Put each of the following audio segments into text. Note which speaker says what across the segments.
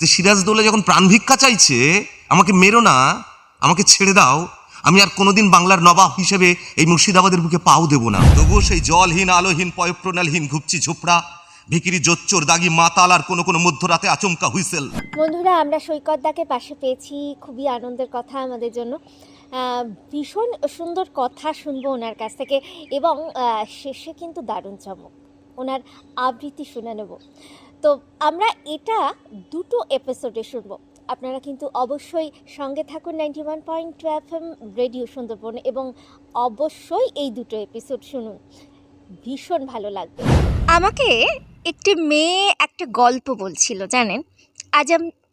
Speaker 1: তো সিরাজদৌল্লা যখন প্রাণ ভিক্ষা চাইছে আমাকে মেরো না আমাকে ছেড়ে দাও আমি আর কোনোদিন বাংলার নবাব হিসেবে এই মুর্শিদাবাদের বুকে পাও দেব না। তবুও সেই জলহীন আলোহীন পয়প্রণালহীন ঘুপচি ঝোপড়া ভিকিরি জোচ্চোর দাগি মাতাল আর কোনো কোনো মধ্যরাতে আচমকা হুইসেল।
Speaker 2: বন্ধুরা আমরা সৈকতদাকে পাশে পেয়েছি খুবই আনন্দের কথা আমাদের জন্য। ভীষণ সুন্দর কথা শুনব ওনার কাছ থেকে এবং শেষে কিন্তু দারুণ চমক। ওনার আবৃত্তি শুনে নেব। তো আমরা এটা দুটো এপিসোডে শুনব। আপনারা কিন্তু অবশ্যই সঙ্গে থাকুন ninety one point two F M radio Sundarban এবং অবশ্যই এই দুটো এপিসোড শুনুন। ভীষণ ভালো লাগবে। আমাকে একটি মেয়ে একটা গল্প বলছিল, জানেন? আজ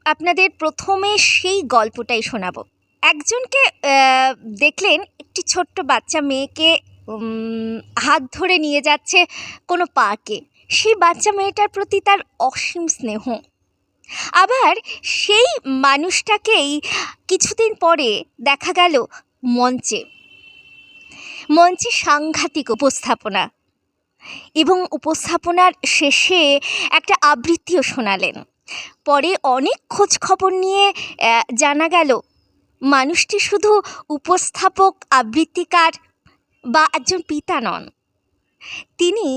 Speaker 2: আপনাদের প্রথমে সেই গল্পটাই শোনাবো। একজনকে দেখলেন একটি ছোট্ট বাচ্চা মেয়েকে হাত ধরে নিয়ে যাচ্ছে কোনো পার্কে সেই বাচ্চা মেয়েটার প্রতি তার অসীম স্নেহ। আবার সেই মানুষটাকেই কিছুদিন পরে দেখা গেল মঞ্চে। মঞ্চে সাংঘাতিক উপস্থাপনা এবং উপস্থাপনার শেষে একটা আবৃত্তিও শোনালেন। পরে অনেক খোঁজ খবর নিয়ে জানা গেল মানুষটি শুধু উপস্থাপক, আবৃত্তিকার বা একজন পিতা নন। তিনি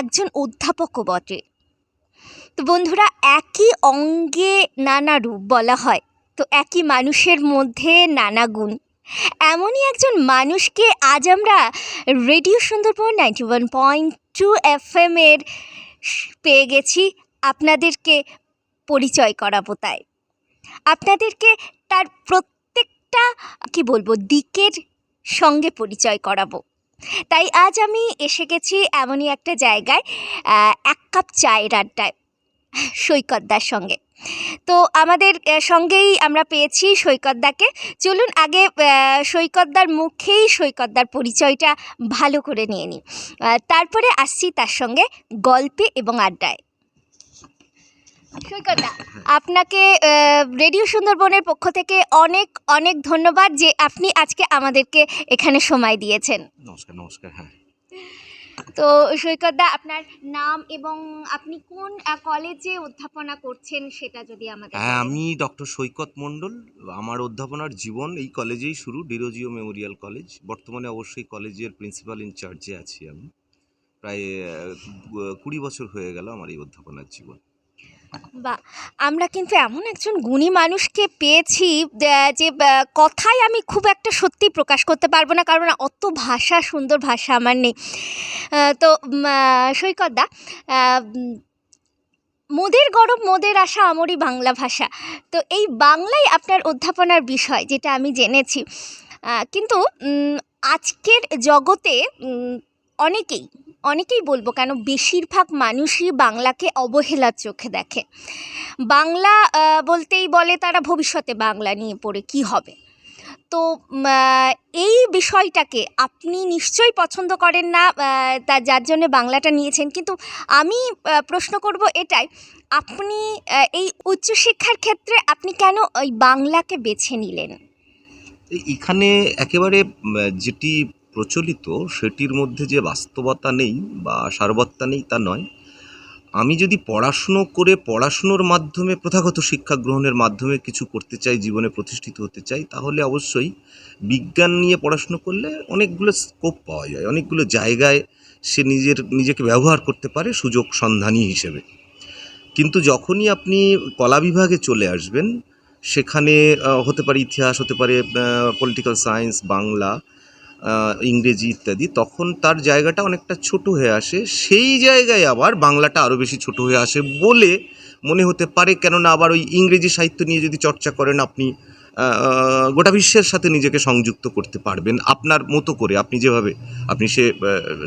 Speaker 2: একজন অধ্যাপকও বটে। তো বন্ধুরা, একই অঙ্গে নানা রূপ বলা হয়, তো একই মানুষের মধ্যে নানা গুণ। এমনই একজন মানুষকে আজ আমরা radio Sundarban ninety one point two F এর পেয়ে গেছি। আপনাদেরকে পরিচয় করাবো তাই। আপনাদেরকে তার প্রত্যেকটা, কি বলব, দিকের সঙ্গে পরিচয় করাবো। তাই আজ আমি এসে গেছি এমনই একটা জায়গায় এক কাপ চায়ের আড্ডায় সৈকতদার সঙ্গে। তো আমাদের সঙ্গেই আমরা পেয়েছি সৈকতদাকে। চলুন আগে সৈকতদার মুখেই সৈকতদার পরিচয়টা ভালো করে নিয়ে নিই। তারপরে আসছি তার সঙ্গে গল্পে এবং আড্ডায়। সৈকতদা আপনাকে রেডিও সুন্দরবনের পক্ষ থেকে অনেক অনেক ধন্যবাদ যে আপনি আজকে আমাদেরকে এখানে সময় দিয়েছেন।
Speaker 1: নমস্কার নমস্কার হ্যাঁ।
Speaker 2: তো সৈকতদা আপনার নাম এবং আপনি কোন কলেজে অধ্যাপনা করছেন সেটা যদি আমাদের
Speaker 1: হ্যাঁ আমি ডক্টর সৈকত মণ্ডল। আমার অধ্যাপনার জীবন এই কলেজেই শুরু ডিরোজিও মেমোরিয়াল কলেজ। বর্তমানে অবশ্যই কলেজের প্রিন্সিপাল ইনচার্জে আছি আমি। প্রায় কুড়ি বছর হয়ে গেল আমার এই অধ্যাপনার জীবন।
Speaker 2: বা আমরা কিন্তু এমন একজন গুণী মানুষকে পেয়েছি যে কথায় আমি খুব একটা সত্যি প্রকাশ করতে পারব না, কারণ অত ভাষা, সুন্দর ভাষা আমার নেই। তো সৈকতদা মোদের গরব, মোদের আশা, আমরই বাংলা ভাষা। তো এই বাংলাই আপনার অধ্যাপনার বিষয়, যেটা আমি জেনেছি। কিন্তু আজকের জগতে অনেকেই অনেকেই বলব কেন বেশিরভাগ মানুষই বাংলাকে অবহেলার চোখে দেখে। বাংলা বলতেই বলে তারা ভবিষ্যতে বাংলা নিয়ে পড়ে, কি হবে? তো এই বিষয়টাকে আপনি নিশ্চয়ই পছন্দ করেন না তা যার জন্য বাংলাটা নিয়েছেন। কিন্তু আমি প্রশ্ন করব এটাই, আপনি এই উচ্চশিক্ষার ক্ষেত্রে আপনি কেন ওই বাংলাকে বেছে নিলেন?
Speaker 1: এখানে একেবারে যেটি প্রচলিত, সেটির মধ্যে যে বাস্তবতা নেই বা সারবত্তা নেই তা নয়। আমি যদি পড়াশুনো করে পড়াশুনোর মাধ্যমে, প্রথাগত শিক্ষা গ্রহণের মাধ্যমে কিছু করতে চাই, জীবনে প্রতিষ্ঠিত হতে চাই, তাহলে অবশ্যই বিজ্ঞান নিয়ে পড়াশুনো করলে অনেকগুলো স্কোপ পাওয়া যায়, অনেকগুলো জায়গায় সে নিজের, নিজেকে ব্যবহার করতে পারে সুযোগ সন্ধানী হিসেবে। কিন্তু যখনই আপনি কলা বিভাগে চলে আসবেন, সেখানে হতে পারে ইতিহাস, হতে পারে পলিটিক্যাল সায়েন্স বাংলা ইংরেজি ইত্যাদি, তখন তার জায়গাটা অনেকটা ছোট হয়ে আসে। সেই জায়গায় আবার বাংলাটা আরও বেশি ছোট হয়ে আসে বলে মনে হতে পারে, কেননা আবার ওই ইংরেজি সাহিত্য নিয়ে যদি চর্চা করেন, আপনি গোটা বিশ্বের সাথে নিজেকে সংযুক্ত করতে পারবেন আপনার মতো করে। আপনি যেভাবে, আপনি সে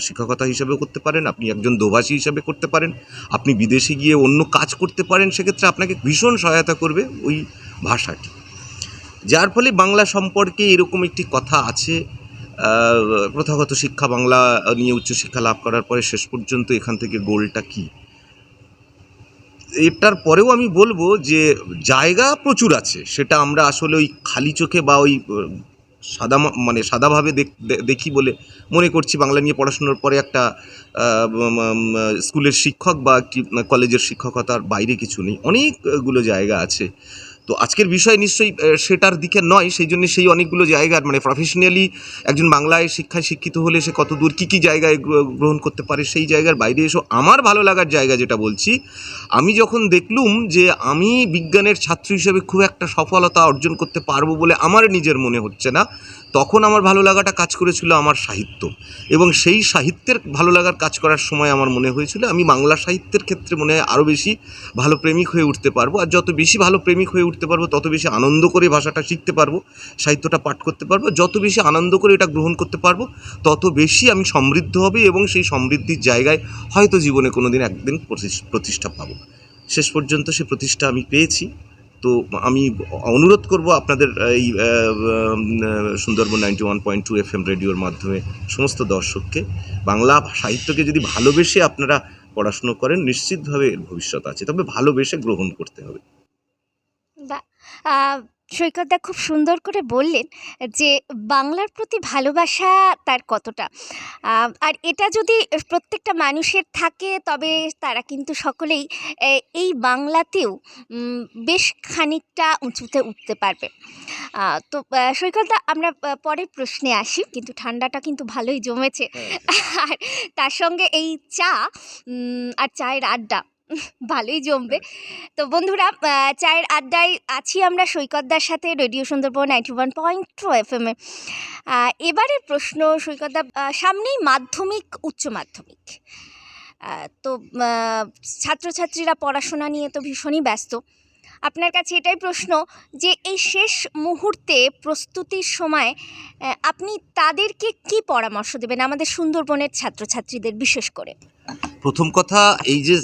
Speaker 1: শিক্ষকতা হিসাবেও করতে পারেন, আপনি একজন দোভাষী হিসাবে করতে পারেন, আপনি বিদেশে গিয়ে অন্য কাজ করতে পারেন, সেক্ষেত্রে আপনাকে ভীষণ সহায়তা করবে ওই ভাষাটি। যার ফলে বাংলা সম্পর্কে এরকম একটি কথা আছে প্রথাগত শিক্ষা বাংলা নিয়ে উচ্চশিক্ষা লাভ করার পরে শেষ পর্যন্ত এখান থেকে গোলটা কি? এটার পরেও আমি বলব যে জায়গা প্রচুর আছে, সেটা আমরা আসলে ওই খালি চোখে বা ওই সাদা মানে সাদাভাবে দেখি বলে মনে করছি বাংলা নিয়ে পড়াশোনার পরে একটা স্কুলের শিক্ষক বা কি, কলেজের শিক্ষকতার বাইরে কিছু নেই। অনেকগুলো জায়গা আছে। তো আজকের বিষয় নিশ্চয়ই সেটার দিকে নয়, সেই জন্য সেই অনেকগুলো জায়গার মানে প্রফেশনালি একজন বাংলায় শিক্ষায় শিক্ষিত হলে সে কত দূর কী কী জায়গায় গ্রহণ করতে পারে সেই জায়গার বাইরে এসো। আমার ভালো লাগার জায়গা যেটা বলছি, আমি যখন দেখলুম যে আমি বিজ্ঞানের ছাত্র হিসেবে খুব একটা সফলতা অর্জন করতে পারব বলে আমার নিজের মনে হচ্ছে না তখন আমার ভালো লাগাটা কাজ করেছিল আমার সাহিত্য। এবং সেই সাহিত্যের ভালো লাগার কাজ করার সময় আমার মনে হয়েছিল, আমি বাংলা সাহিত্যের ক্ষেত্রে মনে হয় আরও বেশি ভালো প্রেমিক হয়ে উঠতে পারব। আর যত বেশি ভালো প্রেমিক হয়ে উঠতে পারব, তত বেশি আনন্দ করে ভাষাটা শিখতে পারব, সাহিত্যটা পাঠ করতে পারব। যত বেশি আনন্দ করে এটা গ্রহণ করতে পারব, তত বেশি আমি সমৃদ্ধ হবে এবং সেই সমৃদ্ধির জায়গায় হয়তো জীবনে কোনো দিন একদিন প্রতিষ- প্রতিষ্ঠা পাবো। শেষ পর্যন্ত সে প্রতিষ্ঠা আমি পেয়েছি। তো আমি অনুরোধ করব আপনাদের এই Sundarban ninety one point two F M রেডিওর মাধ্যমে সমস্ত দর্শককে, বাংলা সাহিত্যকে যদি ভালোবেসে আপনারা পড়াশুনো করেন, নিশ্চিতভাবে এর ভবিষ্যৎ আছে। তবে ভালোবেসে গ্রহণ করতে হবে।
Speaker 2: সৈকতদা খুব সুন্দর করে বললেন যে বাংলার প্রতি ভালোবাসা তার কতটা? আর এটা যদি প্রত্যেকটা মানুষের থাকে তবে তারা কিন্তু সকলেই এই বাংলাতেও বেশ খানিকটা উঁচুতে উঠতে পারবে। তো সৈকতদা আমরা পরের প্রশ্নে আসি কিন্তু ঠান্ডাটা কিন্তু ভালোই জমেছে। আর তার সঙ্গে এই চা আর চায়ের আড্ডা ভালোই জমবে। তো বন্ধুরা চায়ের আড্ডায় আছি আমরা সৈকতদার সাথে radio Sundarban ninety one point two F M এ। এবারের প্রশ্ন সৈকতদা সামনেই মাধ্যমিক উচ্চ মাধ্যমিক। তো ছাত্রছাত্রীরা পড়াশোনা নিয়ে তো ভীষণই ব্যস্ত। আপনার কাছে এটাই প্রশ্ন যে এই শেষ মুহূর্তে প্রস্তুতির সময় আপনি তাদেরকে কি পরামর্শ দেবেন? আমাদের সুন্দরবনের ছাত্রছাত্রীদের বিশেষ করে।
Speaker 1: প্রথম কথা, এই যে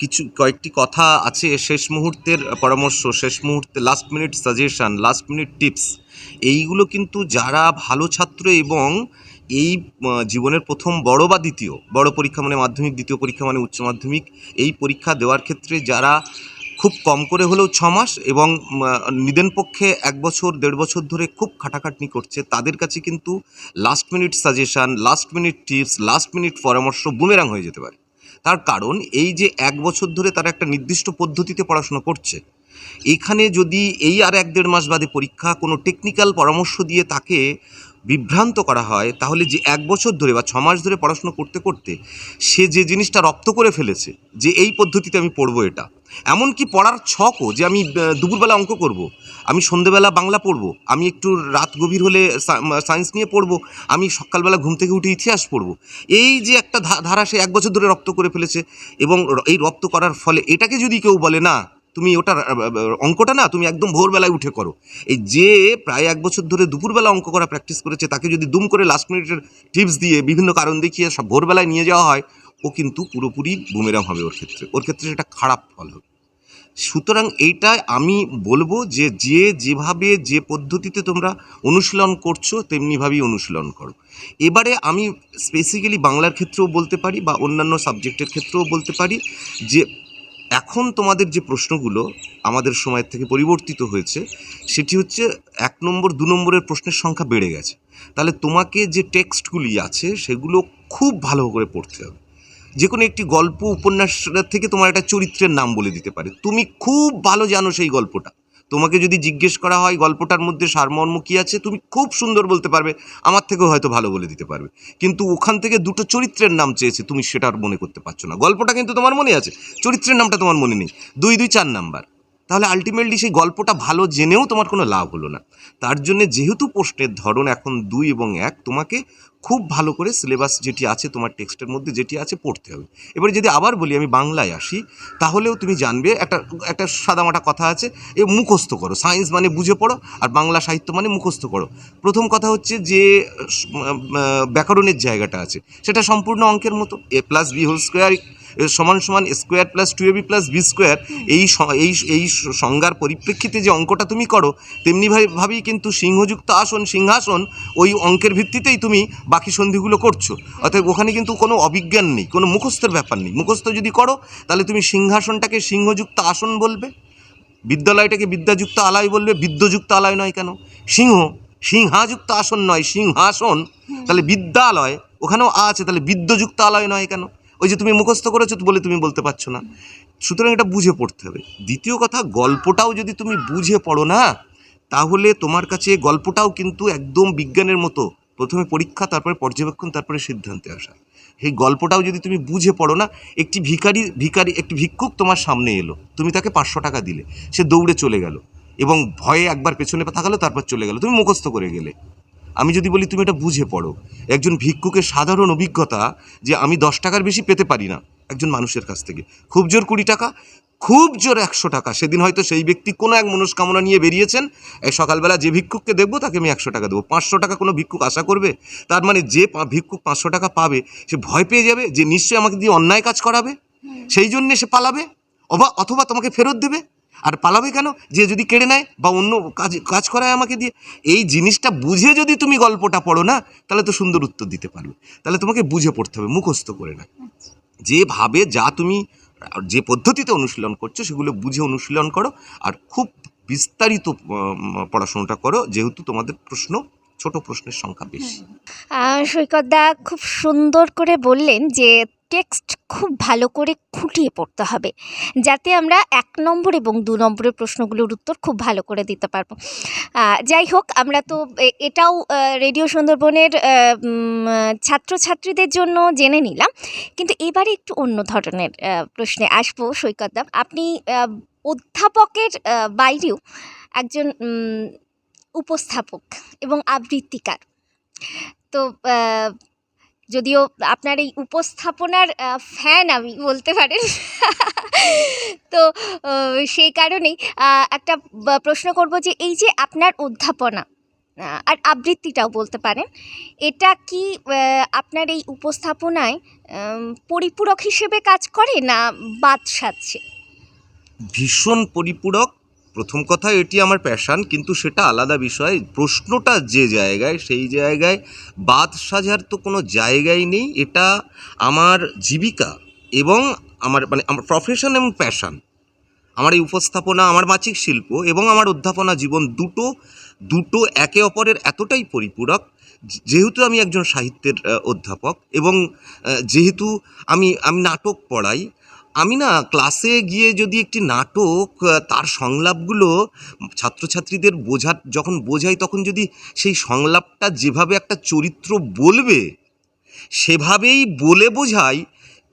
Speaker 1: কিছু, কয়েকটি কথা আছে শেষ মুহূর্তের পরামর্শ, শেষ মুহূর্তে last minute suggestion last minute tips এইগুলো কিন্তু যারা ভালো ছাত্র এবং এই জীবনের প্রথম বড় বা দ্বিতীয়, বড় পরীক্ষা মানে মাধ্যমিক, দ্বিতীয় পরীক্ষা মানে উচ্চ মাধ্যমিক, এই পরীক্ষা দেওয়ার ক্ষেত্রে যারা খুব কম করে হলেও ছ মাস এবং নিদেন পক্ষে এক বছর, দেড় বছর ধরে খুব খাটাখাটনি করছে, তাদের কাছে কিন্তু last minute suggestion last minute tips last minute পরামর্শ বুমেরাং হয়ে যেতে পারে। তার কারণ এই যে এক বছর ধরে তারা একটা নির্দিষ্ট পদ্ধতিতে পড়াশোনা করছে। এখানে যদি এই আর এক দেড় মাস বাদে পরীক্ষা, কোনো টেকনিক্যাল পরামর্শ দিয়ে তাকে বিভ্রান্ত করা হয়, তাহলে যে এক বছর ধরে বা ছ মাস ধরে পড়াশুনো করতে করতে সে যে জিনিসটা রপ্ত করে ফেলেছে, যে এই পদ্ধতিতে আমি পড়ব এটা এমনকি পড়ার ছকও যে আমি দুপুরবেলা অঙ্ক করব। আমি সন্ধেবেলা বাংলা পড়ব, আমি একটু রাত গভীর হলে সায়েন্স নিয়ে পড়ব, আমি সকালবেলা ঘুম থেকে উঠে ইতিহাস পড়ব, এই যে একটা ধারা সে এক বছর ধরে রপ্ত করে ফেলেছে এবং এই রপ্ত করার ফলে এটাকে যদি কেউ বলে না তুমি ওটা আহ, আহ, অঙ্কটা না তুমি একদম ভোরবেলায় উঠে করো। এই যে প্রায় এক বছর ধরে দুপুরবেলা অঙ্ক করা প্র্যাকটিস করেছে তাকে যদি দুম করে লাস্ট মিনিটের টিপস দিয়ে বিভিন্ন কারণ দেখিয়ে সব ভোরবেলায় নিয়ে যাওয়া হয় ও কিন্তু পুরোপুরি বুমেরাম হবে ওর ক্ষেত্রে। ওর ক্ষেত্রে সেটা খারাপ ফল হবে। সুতরাং এইটা আমি বলব যে যে যেভাবে যে পদ্ধতিতে তোমরা অনুশীলন করছ তেমনিভাবেই অনুশীলন করো। এবারে আমি স্পেসিক্যালি বাংলার ক্ষেত্রেও বলতে পারি বা অন্যান্য সাবজেক্টের ক্ষেত্রেও বলতে পারি যে এখন তোমাদের যে প্রশ্নগুলো আমাদের সময়ের থেকে পরিবর্তিত হয়েছে, সেটি হচ্ছে এক নম্বর, দু নম্বরের প্রশ্নের সংখ্যা বেড়ে গেছে। তাহলে তোমাকে যে টেক্সটগুলি আছে, সেগুলো খুব ভালো করে পড়তে হবে। যে কোনো একটি গল্প উপন্যাস থেকে তোমার একটা চরিত্রের নাম বলে দিতে পারে। তুমি খুব ভালো জানো সেই গল্পটা। তোমাকে যদি জিজ্ঞেস করা হয়, গল্পটার মধ্যে সারমর্ম কী আছে, তুমি খুব সুন্দর বলতে পারবে, আমার থেকেও হয়তো ভালো বলে দিতে পারবে। কিন্তু ওখান থেকে দুটো চরিত্রের নাম চেয়েছে, তুমি সেটা আর মনে করতে পারছ না। গল্পটা কিন্তু তোমার মনে আছে, চরিত্রের নামটা তোমার মনে নেই। দুই দুই চার নাম্বার। তাহলে আলটিমেটলি সেই গল্পটা ভালো জেনেও তোমার কোনো লাভ হলো না। তার জন্য যেহেতু প্রশ্নের ধরন এখন দুই এবং এক, তোমাকে খুব ভালো করে সিলেবাস যেটি আছে তোমার টেক্সটের মধ্যে যেটি আছে পড়তে হবে। এবারে যদি আবার বলি আমি বাংলায় আসি, তাহলেও তুমি জানবে একটা একটা সাদামাটা কথা আছে, এ মুখস্থ করো। সায়েন্স মানে বুঝে পড়ো আর বাংলা সাহিত্য মানে মুখস্থ করো। প্রথম কথা হচ্ছে যে ব্যাকরণের জায়গাটা আছে। সেটা সম্পূর্ণ অঙ্কের মতো। A plus B whole square সমান সমান square plus two A B plus B square এই এই এই সংজ্ঞার পরিপ্রেক্ষিতে যে অঙ্কটা তুমি করো, তেমনি ভাবে- ভাবেই কিন্তু সিংহযুক্ত আসন, সিংহাসন, ওই অঙ্কের ভিত্তিতেই তুমি বাকি সন্ধিগুলো করছ। অর্থাৎ ওখানে কিন্তু কোনো অবিজ্ঞান নেই, কোনো মুখস্থের ব্যাপার নেই। মুখস্থ যদি করো, তাহলে তুমি সিংহাসনটাকে সিংহযুক্ত আসন বলবে, বিদ্যালয়টাকে বিদ্যাযুক্ত আলয় বলবে, বিদ্যযুক্ত আলয় নয় কেন? সিংহ, সিংহাযুক্ত আসন নয়, সিংহাসন, তাহলে বিদ্যালয়, ওখানেও আছে, তাহলে বিদ্যযুক্ত আলয় নয় কেন? ওই যে তুমি মুখস্থ করেছ বলে তুমি বলতে পারছ না। সুতরাং এটা বুঝে পড়তে হবে। দ্বিতীয় কথা, গল্পটাও যদি তুমি বুঝে পড়ো না, তাহলে তোমার কাছে গল্পটাও কিন্তু একদম বিজ্ঞানের মতো। প্রথমে পরীক্ষা, তারপরে পর্যবেক্ষণ, তারপরে সিদ্ধান্তে আসা। সেই গল্পটাও যদি তুমি বুঝে পড়ো না, একটি ভিখারি ভিখারি, একটি ভিক্ষুক তোমার সামনে এলো। তুমি তাকে পাঁচশো টাকা দিলে। সে দৌড়ে চলে গেল এবং ভয়ে একবার পেছনে তাকালো তারপর চলে গেল। তুমি মুখস্থ করে গেলে। আমি যদি বলি তুমি এটা বুঝে পড়ো। একজন ভিক্ষুকের সাধারণ অভিজ্ঞতা যে আমি দশ টাকার বেশি পেতে পারি না একজন মানুষের কাছ থেকে। খুব জোর কুড়ি টাকা খুব জোর একশো টাকা। সেদিন হয়তো সেই ব্যক্তি কোনো এক মনস্কামনা নিয়ে বেরিয়েছেন এই সকালবেলা যে ভিক্ষুককে দেখব তাকে আমি একশো টাকা দেবো। পাঁচশো টাকা কোনো ভিক্ষুক আশা করবে? তার মানে যে পা- ভিক্ষুক পাঁচশো টাকা পাবে সে ভয় পেয়ে যাবে যে নিশ্চয়ই আমাকে দিয়ে অন্যায় কাজ করাবে? সেই জন্যে সে পালাবে? অবা অথবা তোমাকে ফেরত দেবে? আর পালাবে কেন? যে যদি কেড়ে নেয় বা অন্য কাজ কাজ করায় আমাকে দিয়ে। এই জিনিসটা বুঝে যদি তুমি গল্পটা পড়ো না তাহলে তো সুন্দর উত্তর দিতে পারবে। তাহলে তোমাকে বুঝে পড়তে হবে মুখস্থ করে না। যেভাবে যা তুমি যে পদ্ধতিতে অনুশীলন করছ সেগুলো বুঝে অনুশীলন করো। আর খুব বিস্তারিত পড়াশোনাটা করো যেহেতু তোমাদের প্রশ্ন ছোট প্রশ্নের সংখ্যা বেশি।
Speaker 2: আহ, সৈকতদা খুব সুন্দর করে বললেন যে টেক্সট খুব ভালো করে খুঁটিয়ে পড়তে হবে যাতে আমরা এক নম্বর এবং দু নম্বরের প্রশ্নগুলোর উত্তর খুব ভালো করে দিতে পারব। যাই হোক আমরা তো এটাও রেডিও সুন্দরবনের ছাত্রছাত্রীদের জন্য জেনে নিলাম। কিন্তু এবারে একটু অন্য ধরনের প্রশ্নে আসব সৈকতদা আপনি অধ্যাপকের বাইরেও একজন উপস্থাপক এবং আবৃত্তিকার। তো যদিও আপনার এই উপস্থাপনার ফ্যান আমি বলতে পারেন। তো সেই কারণেই একটা প্রশ্ন করব যে এই যে আপনার অধ্যাপনা আর আবৃত্তিটাও বলতে পারেন, এটা কি আপনার এই উপস্থাপনায় পরিপূরক হিসেবে কাজ করে না বাদ সাজছে?
Speaker 1: ভীষণ পরিপূরক প্রথম কথা, এটি আমার প্যাশান কিন্তু সেটা আলাদা বিষয়। প্রশ্নটা যে জায়গায়, সেই জায়গায় বাদ সাজার তো কোনো জায়গাই নেই। এটা আমার জীবিকা এবং আমার মানে আমার প্রফেশন এবং প্যাশান আমার এই উপস্থাপনা, আমার বাচিক শিল্প এবং আমার অধ্যাপনা জীবন দুটো দুটো একে অপরের এতটাই পরিপূরক। যেহেতু আমি একজন সাহিত্যের, অধ্যাপক এবং যেহেতু আমি আমি নাটক পড়াই আমি না ক্লাসে গিয়ে যদি একটি নাটক তার সংলাপগুলো ছাত্রছাত্রীদের বোঝা যখন বোঝাই তখন যদি সেই সংলাপটা যেভাবে একটা চরিত্র বলবে, সেভাবেই বলে বোঝাই,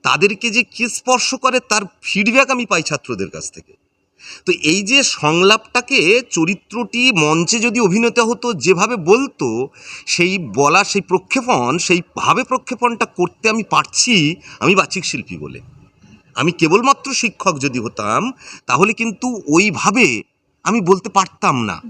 Speaker 1: তাদেরকে যে কে স্পর্শ করে তার ফিডব্যাক আমি পাই ছাত্রদের কাছ থেকে। তো এই যে সংলাপটাকে চরিত্রটি মঞ্চে যদি অভিনেতা হতো, যেভাবে বলতো, সেই বলা সেই প্রক্ষেপণ সেইভাবে প্রক্ষেপণটা করতে আমি পারছি, আমি বাচিক শিল্পী বলে। আমি কেবলমাত্র শিক্ষক যদি হতাম তাহলে কিন্তু ওইভাবে আমি বলতে পারতাম না।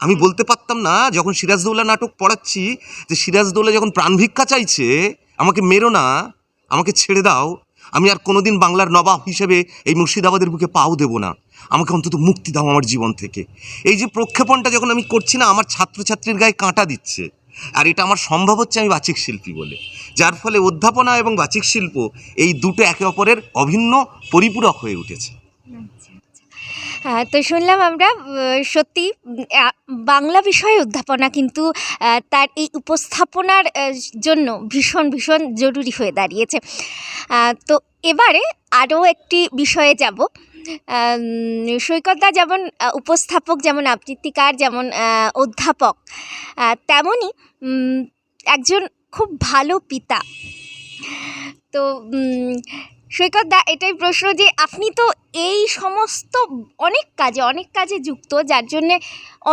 Speaker 1: আমি বলতে পারতাম না যখন সিরাজদৌল্লা নাটক পড়াচ্ছি যে সিরাজদৌল্লা যখন প্রাণভিক্ষা চাইছে আমাকে মেরো না আমাকে ছেড়ে দাও আমি আর কোনোদিন বাংলার নবাব হিসেবে এই মুর্শিদাবাদের বুকে পাও দেব না। আমাকে অন্তত মুক্তি দাও আমার জীবন থেকে। এই যে প্রক্ষেপণটা যখন আমি করছি না আমার ছাত্রছাত্রীর গায়ে কাঁটা দিচ্ছে। আর এটা আমার সম্ভব হচ্ছে আমি বাচিক শিল্পী বলে। যার ফলে অধ্যাপনা এবং বাচিক শিল্প এই দুটো একে অপরের অভিন্ন পরিপূরক হয়ে উঠেছে।
Speaker 2: হ্যাঁ তো শুনলাম আমরা সত্যি বাংলা বিষয়ে অধ্যাপনা কিন্তু তার এই উপস্থাপনার জন্য ভীষণ ভীষণ জরুরি হয়ে দাঁড়িয়েছে। তো এবারে আরও একটি বিষয়ে যাব। সৈকতদা যেমন উপস্থাপক যেমন, আবৃত্তিকার যেমন অধ্যাপক তেমনই একজন খুব ভালো পিতা। তো সৈকত দা, এটাই প্রশ্ন যে আপনি তো এই সমস্ত অনেক কাজে অনেক কাজে যুক্ত, যার জন্যে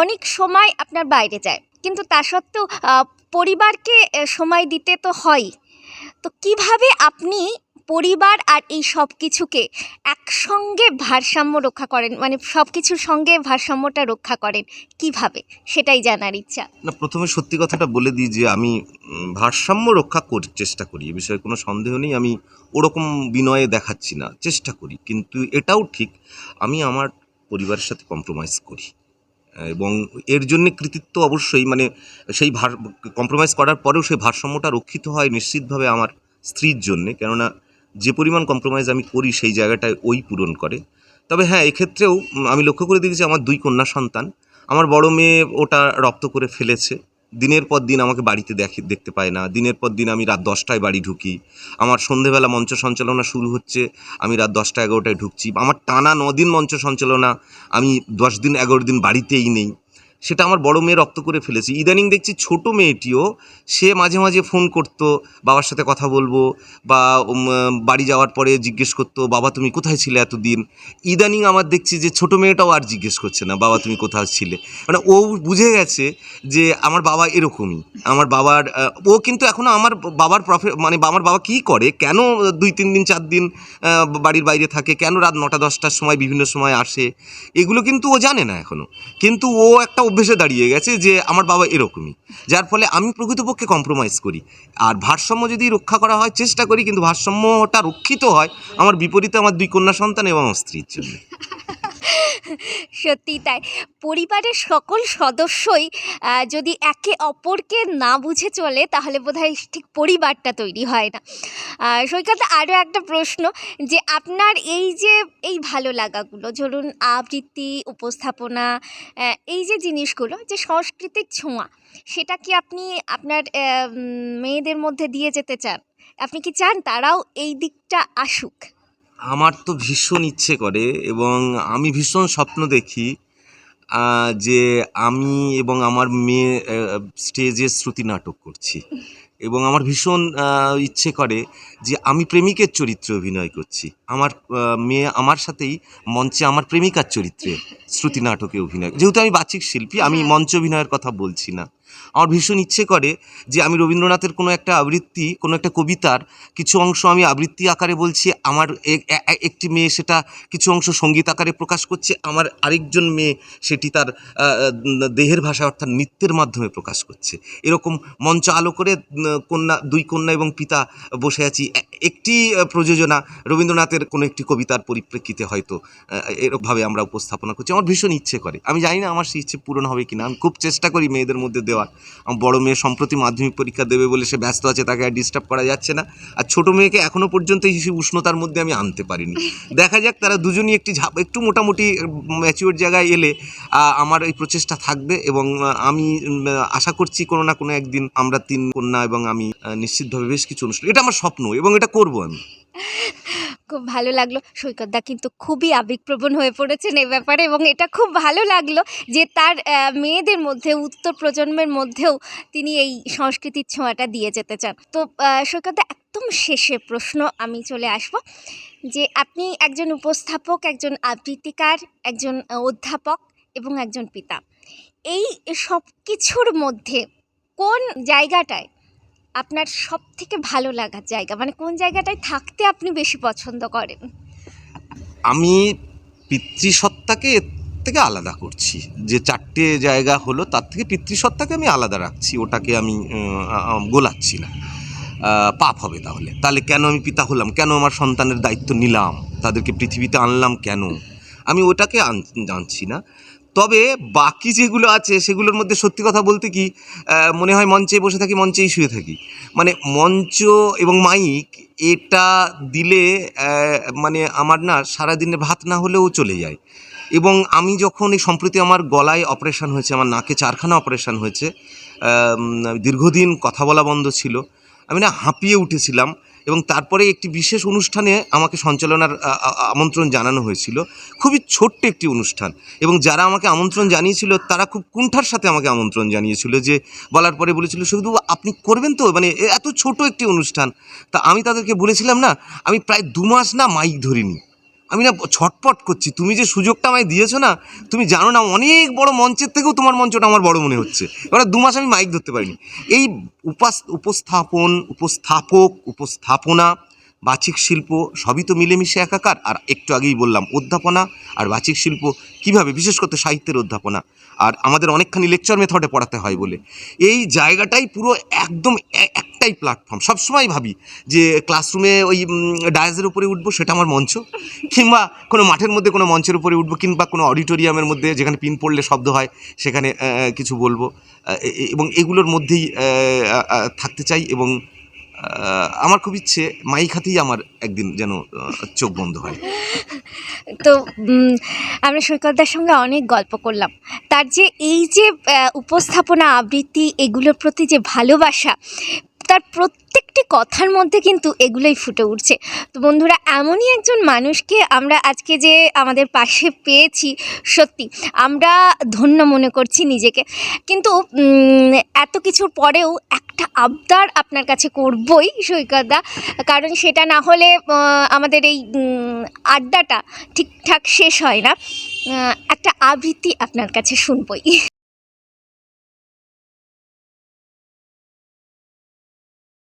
Speaker 2: অনেক সময় আপনার বাইরে যায়। কিন্তু তা সত্ত্বেও পরিবারকে সময় দিতে তো হয় তো কীভাবে আপনি পরিবার আর এই সব কিছুকে একসঙ্গে ভারসাম্য রক্ষা করেন মানে সব কিছুর সঙ্গে ভারসাম্যটা রক্ষা করেন কীভাবে? সেটাই জানার ইচ্ছা।
Speaker 1: না, প্রথমে সত্যি কথাটা বলে দিই যে আমি ভারসাম্য রক্ষা কর, চেষ্টা করি। এ বিষয়ে কোনো সন্দেহ নেই। আমি ওরকম বিনয়ে দেখাচ্ছি না, চেষ্টা করি। কিন্তু এটাও ঠিক, আমি আমার পরিবারের সাথে কম্প্রোমাইজ করি। এবং এর জন্য কৃতিত্ব অবশ্যই মানে সেই ভার কম্প্রোমাইজ করার পরেও সেই ভারসাম্যটা রক্ষিত হয় নিশ্চিতভাবে আমার স্ত্রীর জন্যে। কেননা যে পরিমাণ কম্প্রোমাইজ আমি করি সেই জায়গাটায় ওই পূরণ করে। তবে হ্যাঁ এক্ষেত্রেও আমি লক্ষ্য করে দেখেছি আমার দুই কন্যা সন্তান, আমার বড় মেয়ে ওটা রপ্ত করে ফেলেছে। দিনের পর দিন আমাকে বাড়িতে দেখে, দেখতে পায় না। দিনের পর দিন আমি রাত দশটায় বাড়ি ঢুকি। আমার সন্ধেবেলা মঞ্চ সঞ্চালনা শুরু হচ্ছে, আমি রাত দশটা এগারোটায় ঢুকছি। আমার টানা দিন মঞ্চ সঞ্চালনা আমি দশ দিন, এগারো দিন বাড়িতেই নেই। সেটা আমার বড় মেয়ে রক্ত করে ফেলেছে। ইদানিং দেখছি ছোট মেয়েটিও সে মাঝে মাঝে ফোন করতো, বাবার সাথে কথা বলব বা বাড়ি যাওয়ার পরে জিজ্ঞেস করতো, বাবা, তুমি কোথায় ছিলে এতদিন? ইদানিং আমার দেখছি যে ছোট মেয়েটাও আর জিজ্ঞেস করছে না, বাবা, তুমি কোথায় ছিলে? মানে ও বুঝে গেছে যে আমার বাবা এরকমই। আমার বাবার ও কিন্তু এখনও আমার বাবার প্রফে মানে আমার বাবা কী করে? কেন দুই, তিন দিন, চার দিন বাড়ির বাইরে থাকে? কেন রাত নটা, দশটার সময় বিভিন্ন সময় আসে? এগুলো কিন্তু ও জানে না এখনও কিন্তু ও একটা অভ্যেসে দাঁড়িয়ে গেছে যে আমার বাবা এরকমই। যার ফলে আমি প্রকৃতপক্ষে কম্প্রোমাইজ করি। আর ভারসাম্য যদি রক্ষা করা হয়, চেষ্টা করি, কিন্তু ভারসাম্যটা রক্ষিত হয়, আমার বিপরীতে আমার দুই কন্যা সন্তান এবং আমার স্ত্রীর জন্য।
Speaker 2: সত্যি তাই। পরিবারের সকল সদস্যই যদি একে অপরকে না বুঝে চলে, তাহলে বোধহয় ঠিক পরিবারটা তৈরি হয় না। সৈকত আরও একটা প্রশ্ন যে, আপনার এই যে, এই ভালো লাগাগুলো, ধরুন আবৃত্তি, উপস্থাপনা এই যে জিনিসগুলো, যে সংস্কৃতির ছোঁয়া, সেটা কি আপনি আপনার মেয়েদের মধ্যে দিয়ে যেতে চান? আপনি কি চান তারাও এই দিকটা আসুক?
Speaker 1: আমার তো ভীষণ ইচ্ছে করে এবং আমি ভীষণ স্বপ্ন দেখি যে আমি এবং আমার মেয়ে স্টেজে শ্রুতি নাটক করছি। এবং আমার ভীষণ ইচ্ছে করে যে আমি প্রেমিকের চরিত্রে অভিনয় করছি। আমার মেয়ে আমার সাথেই মঞ্চে আমার প্রেমিকার চরিত্রে শ্রুতি নাটকে অভিনয় যেহেতু আমি বাচিক শিল্পী আমি
Speaker 2: হ্যাঁ।
Speaker 1: মঞ্চ অভিনয়ের কথা বলছি না। আমার ভীষণ ইচ্ছে করে যে আমি রবীন্দ্রনাথের কোনো একটা আবৃত্তি কোনো একটা কবিতার কিছু অংশ আমি আবৃত্তি আকারে বলছি আমার একটি মেয়ে সেটা কিছু অংশ সংগীত আকারে প্রকাশ করছে আমার আরেকজন মেয়ে সেটি তার দেহের ভাষা অর্থাৎ নৃত্যের মাধ্যমে প্রকাশ করছে। এরকম মঞ্চ আলো করে কন্যা দুই কন্যা এবং পিতা বসে আছি একটি প্রযোজনা রবীন্দ্রনাথের কোনো একটি কবিতার পরিপ্রেক্ষিতে হয়তো এরকমভাবে আমরা উপস্থাপনা করছি। আমার ভীষণ ইচ্ছে করে। আমি জানি না আমার সেই ইচ্ছে পূরণ হবে কিনা। আমি খুব চেষ্টা করি মেয়েদের মধ্যে দেওয়ার। আমার বড় মেয়ে সম্প্রতি মাধ্যমিক পরীক্ষা দেবে বলে সে ব্যস্ত আছে, তাকে আর ডিস্টার্ব করা যাচ্ছে না। আর ছোট মেয়েকে এখনও পর্যন্ত এই উষ্ণতার মধ্যে আমি আনতে পারিনি। দেখা যাক, তারা দুজনই একটি ঝাপ, একটু মোটামুটি ম্যাচিওর জায়গায় এলে আমার এই প্রচেষ্টা থাকবে এবং আমি আশা করছি কোনো না কোনো একদিন আমরা তিন কন্যা এবং আমি নিশ্চিতভাবে বেশ কিছু অনুষ্ঠান, এটা আমার স্বপ্ন। এবং এটা করব আমি।
Speaker 2: খুব ভালো লাগল। সৈকতদা কিন্তু খুবই আবেগপ্রবণ হয়ে পড়েছেন এ ব্যাপারে এবং এটা খুব ভালো লাগল যে তার মেয়েদের মধ্যে, উত্তর প্রজন্মের মধ্যেও তিনি এই সংস্কৃতির ছোঁয়াটা দিয়ে যেতে চান। তো সৈকতদা একদম শেষে প্রশ্ন আমি চলে আসব যে আপনি একজন উপস্থাপক, একজন আবৃত্তিকার, একজন অধ্যাপক এবং একজন পিতা, এই সব কিছুর মধ্যে কোন জায়গাটায় আপনার সব থেকে ভালো লাগার জায়গা? মানে কোন জায়গাটায় থাকতে আপনি বেশি পছন্দ করেন?
Speaker 1: আমি পিতৃসত্তাকে এর থেকে আলাদা করছি। যে চারটে জায়গা হলো, তার থেকে পিতৃসত্তাকে আমি আলাদা রাখছি। ওটাকে আমি গোলাচ্ছি না। পাপ হবে তাহলে। তাহলে কেন আমি পিতা হলাম? কেন আমার সন্তানের দায়িত্ব নিলাম? তাদেরকে পৃথিবীতে আনলাম কেন? আমি ওটাকে আনছি না। তবে বাকি যেগুলো আছে, সেগুলোর মধ্যে সত্যি কথা বলতে কি মনে হয় মঞ্চে বসে থাকি, মঞ্চেই শুয়ে থাকি। মানে মঞ্চ এবং মাইক, এটা দিলে মানে আমার না সারাদিনে ভাত না হলেও চলে যায়। এবং আমি যখন এই সম্প্রতি আমার গলায় অপারেশন হয়েছে, আমার নাকে চারখানা অপারেশন হয়েছে দীর্ঘদিন কথা বলা বন্ধ ছিল, আমি না হাঁপিয়ে উঠেছিলাম। এবং তারপরে একটি বিশেষ অনুষ্ঠানে আমাকে সঞ্চালনার আমন্ত্রণ জানানো হয়েছিল। খুবই ছোট্ট একটি অনুষ্ঠান এবং যারা আমাকে আমন্ত্রণ জানিয়েছিল, তারা খুব কুণ্ঠার সাথে আমাকে আমন্ত্রণ জানিয়েছিল যে, বলার পরে বলেছিল শুধু আপনি করবেন তো? মানে এত ছোট একটি অনুষ্ঠান। তা আমি তাদেরকে বলেছিলাম না, আমি প্রায় দু মাস না মাইক ধরিনি। আমি না ছটপট করছি। তুমি যে সুযোগটা আমায় দিয়েছ না, তুমি জানো না, অনেক বড় মঞ্চের থেকেও তোমার মঞ্চটা আমার বড় মনে হচ্ছে। এবার দু মাস আমি মাইক ধরতে পারিনি। এই উপাস, উপস্থাপন, উপস্থাপক, উপস্থাপনা বাচিক শিল্প সবই তো মিলেমিশে একাকার। আর একটু আগেই বললাম, অধ্যাপনা আর বাচিক শিল্প কীভাবে? বিশেষ করে সাহিত্যের অধ্যাপনা। আর আমাদের অনেকখানি লেকচার মেথডে পড়াতে হয় বলে। এই জায়গাটাই পুরো একদম একটাই প্ল্যাটফর্ম সবসময় ভাবি যে ক্লাসরুমে ওই ডায়াজের উপরে উঠবো, সেটা আমার মঞ্চ। কিংবা কোনো মাঠের মধ্যে কোনো মঞ্চের উপরে উঠবো, কিংবা কোনো অডিটোরিয়ামের মধ্যে যেখানে পিন পড়লে শব্দ হয়, সেখানে কিছু বলব। এবং এগুলোর মধ্যেই থাকতে চাই এবং আমার খুব ইচ্ছে মাইক হাতেই আমার একদিন যেন চোখ বন্ধ হয়।
Speaker 2: তো আমরা সৈকতদার সঙ্গে অনেক গল্প করলাম। তার যে এই যে উপস্থাপনা, আবৃত্তি, এগুলোর প্রতি যে ভালোবাসা, তার প্রত্যেকটি কথার মধ্যে কিন্তু এগুলোই ফুটে উঠছে। তো বন্ধুরা, এমনই একজন মানুষকে আমরা আজকে যে আমাদের পাশে পেয়েছি, সত্যি আমরা ধন্য মনে করছি নিজেকে। কিন্তু এত কিছুর পরেও একটা আবদার আপনার কাছে করবই সৈকতদা কারণ সেটা না হলে আমাদের এই আড্ডাটা ঠিকঠাক শেষ হয় না। একটা আবৃত্তি আপনার কাছে শুনবই।